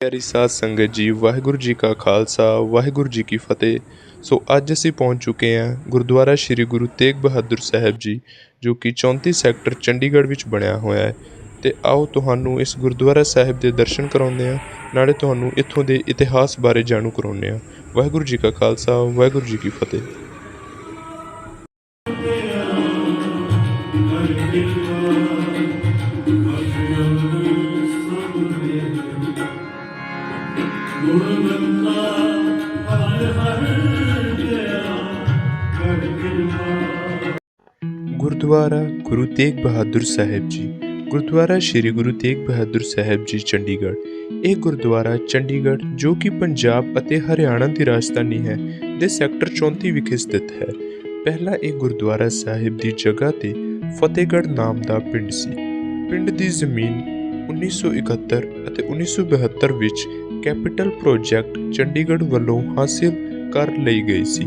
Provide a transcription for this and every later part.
ਪਿਆਰੀ ਸਾਧ ਸੰਗਤ ਜੀ, ਵਾਹਿਗੁਰੂ ਜੀ ਕਾ ਖਾਲਸਾ, ਵਾਹਿਗੁਰੂ ਜੀ ਕੀ ਫਤਿਹ। ਸੋ ਅੱਜ ਅਸੀਂ ਪਹੁੰਚ ਚੁੱਕੇ ਹਾਂ ਗੁਰਦੁਆਰਾ ਸ੍ਰੀ ਗੁਰੂ ਤੇਗ ਬਹਾਦਰ ਸਾਹਿਬ ਜੀ, ਜੋ ਕਿ 34 ਸੈਕਟਰ ਚੰਡੀਗੜ੍ਹ ਵਿੱਚ ਬਣਿਆ ਹੋਇਆ ਹੈ। ਤੇ ਆਓ ਤੁਹਾਨੂੰ ਇਸ ਗੁਰਦੁਆਰਾ ਸਾਹਿਬ ਦੇ ਦਰਸ਼ਨ ਕਰਾਉਂਦੇ ਹਾਂ, ਨਾਲੇ ਤੁਹਾਨੂੰ ਇੱਥੋਂ ਦੇ ਇਤਿਹਾਸ ਬਾਰੇ ਜਾਣੂ ਕਰਾਉਂਦੇ ਹਾਂ। ਵਾਹਿਗੁਰੂ ਜੀ ਕਾ ਖਾਲਸਾ, ਵਾਹਿਗੁਰੂ ਜੀ ਕੀ ਫਤਿਹ। ਗੁਰਦੁਆਰਾ ਗੁਰੂ ਤੇਗ ਬਹਾਦਰ ਸਾਹਿਬ ਜੀ। ਗੁਰਦੁਆਰਾ ਸ੍ਰੀ ਗੁਰੂ ਤੇਗ ਬਹਾਦਰ ਸਾਹਿਬ ਜੀ, ਚੰਡੀਗੜ੍ਹ। ਇਹ ਗੁਰਦੁਆਰਾ ਚੰਡੀਗੜ੍ਹ, ਜੋ ਕਿ ਪੰਜਾਬ ਅਤੇ ਹਰਿਆਣਾ ਦੀ ਰਾਜਧਾਨੀ ਹੈ, ਦੇ ਸੈਕਟਰ 34 ਵਿਖੇ ਸਥਿਤ ਹੈ। ਪਹਿਲਾਂ ਇਹ ਗੁਰਦੁਆਰਾ ਸਾਹਿਬ ਦੀ ਜਗ੍ਹਾ ਤੇ ਫਤਿਹਗੜ੍ਹ ਨਾਮ ਦਾ ਪਿੰਡ ਸੀ। ਪਿੰਡ ਦੀ ਜ਼ਮੀਨ 1971 ਅਤੇ 1972 ਵਿੱਚ ਕੈਪੀਟਲ ਪ੍ਰੋਜੈਕਟ ਚੰਡੀਗੜ੍ਹ ਵੱਲੋਂ ਹਾਸਿਲ ਕਰ ਲਈ ਗਈ ਸੀ।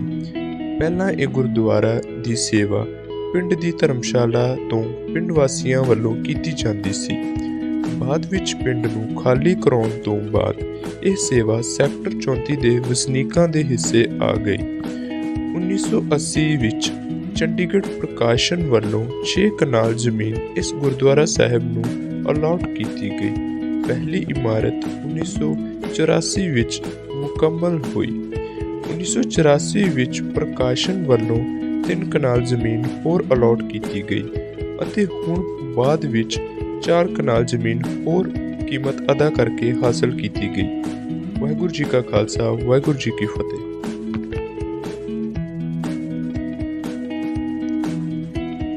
ਪਹਿਲਾਂ ਇਹ ਗੁਰਦੁਆਰਾ ਦੀ ਸੇਵਾ ਪਿੰਡ ਦੀ ਧਰਮਸ਼ਾਲਾ ਤੋਂ ਪਿੰਡ ਵਾਸੀਆਂ ਵੱਲੋਂ ਕੀਤੀ ਜਾਂਦੀ ਸੀ। ਬਾਅਦ ਵਿੱਚ ਪਿੰਡ ਨੂੰ ਖਾਲੀ ਕਰਾਉਣ ਤੋਂ ਬਾਅਦ ਇਹ ਸੇਵਾ ਸੈਕਟਰ 34 ਦੇ ਵਸਨੀਕਾਂ ਦੇ ਹਿੱਸੇ ਆ ਗਈ। 1980 ਵਿੱਚ ਚੰਡੀਗੜ੍ਹ ਪ੍ਰਕਾਸ਼ਨ ਵੱਲੋਂ 6 ਕਨਾਲ ਜ਼ਮੀਨ ਇਸ ਗੁਰਦੁਆਰਾ ਸਾਹਿਬ ਨੂੰ ਅਲਾਟ ਕੀਤੀ ਗਈ। ਪਹਿਲੀ ਇਮਾਰਤ 1984 ਵਿੱਚ ਮੁਕੰਮਲ ਹੋਈ। 1984 ਵਿੱਚ ਪ੍ਰਕਾਸ਼ਨ ਵੱਲੋਂ ਤਿੰਨ ਕਨਾਲ ਜ਼ਮੀਨ ਹੋਰ ਅਲਾਟ ਕੀਤੀ ਗਈ ਅਤੇ ਹੁਣ ਬਾਅਦ ਵਿੱਚ 4 ਕਨਾਲ ਜ਼ਮੀਨ ਹੋਰ ਕੀਮਤ ਅਦਾ ਕਰਕੇ ਹਾਸਲ ਕੀਤੀ ਗਈ। ਵਾਹਿਗੁਰੂ ਜੀ ਕਾ ਖਾਲਸਾ, ਵਾਹਿਗੁਰੂ ਜੀ ਕੀ ਫਤਿਹ।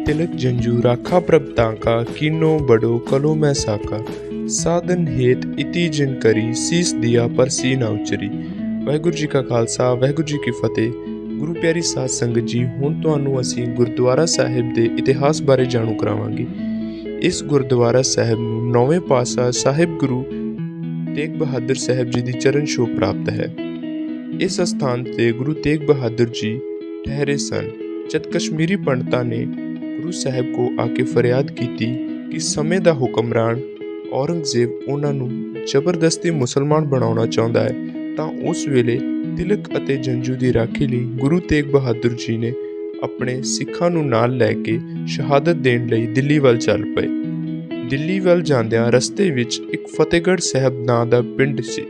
ਤਿਲਕ ਜੰਜੂ ਰਾਖਾ ਪ੍ਰਭ ਤਾਂਕਾ, ਕੀਨੋ ਬੜੋ ਕਲੋ ਮੈਂ ਸਾਕਾ। ਸਾਧਨ ਹੇਤ ਇਤੀ ਜਿਨ ਕਰੀ, ਸੀਸ ਦਿਆ ਪਰ ਸੀ ਨਾ ਉਚਰੀ। ਵਾਹਿਗੁਰੂ ਜੀ ਕਾ ਖਾਲਸਾ, ਵਾਹਿਗੁਰੂ ਜੀ ਕੀ ਫਤਿਹ। ਗੁਰੂ ਪਿਆਰੀ ਸਾਧ ਸੰਗਤ ਜੀ, ਹੁਣ ਤੁਹਾਨੂੰ ਅਸੀਂ ਗੁਰਦੁਆਰਾ ਸਾਹਿਬ ਦੇ ਇਤਿਹਾਸ ਬਾਰੇ ਜਾਣੂ ਕਰਾਵਾਂਗੇ। ਇਸ ਗੁਰਦੁਆਰਾ ਸਾਹਿਬ ਨੂੰ ਨੌਵੇਂ ਪਾਤਸ਼ਾਹ ਸਾਹਿਬ ਗੁਰੂ ਤੇਗ ਬਹਾਦਰ ਸਾਹਿਬ ਜੀ ਦੀ ਚਰਨ ਛੋਹ ਪ੍ਰਾਪਤ ਹੈ। ਇਸ ਸਥਾਨ ਤੇ ਗੁਰੂ ਤੇਗ ਬਹਾਦਰ ਜੀ ਠਹਿਰੇ ਸਨ। ਜਦ ਕਸ਼ਮੀਰੀ ਪੰਡਤਾਂ ਨੇ ਗੁਰੂ ਸਾਹਿਬ ਕੋ ਆ ਕੇ ਫਰਿਆਦ ਕੀਤੀ ਕਿ ਸਮੇਂ ਦਾ ਹੁਕਮਰਾਨ ਔਰੰਗਜ਼ੇਬ ਉਹਨਾਂ ਨੂੰ ਜ਼ਬਰਦਸਤੀ ਮੁਸਲਮਾਨ ਬਣਾਉਣਾ ਚਾਹੁੰਦਾ ਹੈ, ਤਾਂ ਉਸ ਵੇਲੇ ਤਿਲਕ ਅਤੇ ਜੰਜੂ ਦੀ ਰਾਖੀ ਲਈ ਗੁਰੂ ਤੇਗ ਬਹਾਦਰ ਜੀ ਨੇ ਆਪਣੇ ਸਿੱਖਾਂ ਨੂੰ ਨਾਲ ਲੈ ਕੇ ਸ਼ਹਾਦਤ ਦੇਣ ਲਈ ਦਿੱਲੀ ਵੱਲ ਚੱਲ ਪਏ। ਦਿੱਲੀ ਵੱਲ ਜਾਂਦਿਆਂ ਰਸਤੇ ਵਿੱਚ ਇੱਕ ਫਤਿਹਗੜ੍ਹ ਸਾਹਿਬ ਨਾਂ ਦਾ ਪਿੰਡ ਸੀ।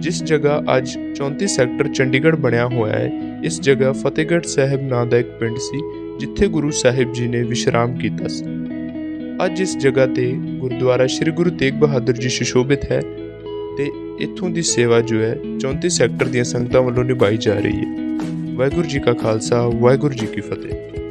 ਜਿਸ ਜਗ੍ਹਾ ਅੱਜ 34 ਸੈਕਟਰ ਚੰਡੀਗੜ੍ਹ ਬਣਿਆ ਹੋਇਆ ਹੈ, ਇਸ ਜਗ੍ਹਾ ਫਤਿਹਗੜ੍ਹ ਸਾਹਿਬ ਨਾਂ ਦਾ ਇੱਕ ਪਿੰਡ ਸੀ, ਜਿੱਥੇ ਗੁਰੂ ਸਾਹਿਬ ਜੀ ਨੇ ਵਿਸ਼ਰਾਮ ਕੀਤਾ ਸੀ। ਅੱਜ ਇਸ ਜਗ੍ਹਾ ਤੇ ਗੁਰਦੁਆਰਾ ਸ੍ਰੀ ਗੁਰੂ ਤੇਗ ਬਹਾਦਰ ਜੀ ਸੁਸ਼ੋਭਿਤ ਹੈ ਤੇ ਇੱਥੋਂ ਦੀ ਸੇਵਾ ਜੋ ਹੈ 34 ਸੈਕਟਰ ਦੀਆਂ ਸੰਗਤਾਂ ਵੱਲੋਂ ਨਿਭਾਈ ਜਾ ਰਹੀ ਹੈ। ਵਾਹਿਗੁਰੂ ਜੀ ਕਾ ਖਾਲਸਾ, ਵਾਹਿਗੁਰੂ ਜੀ ਕੀ ਫਤਿਹ।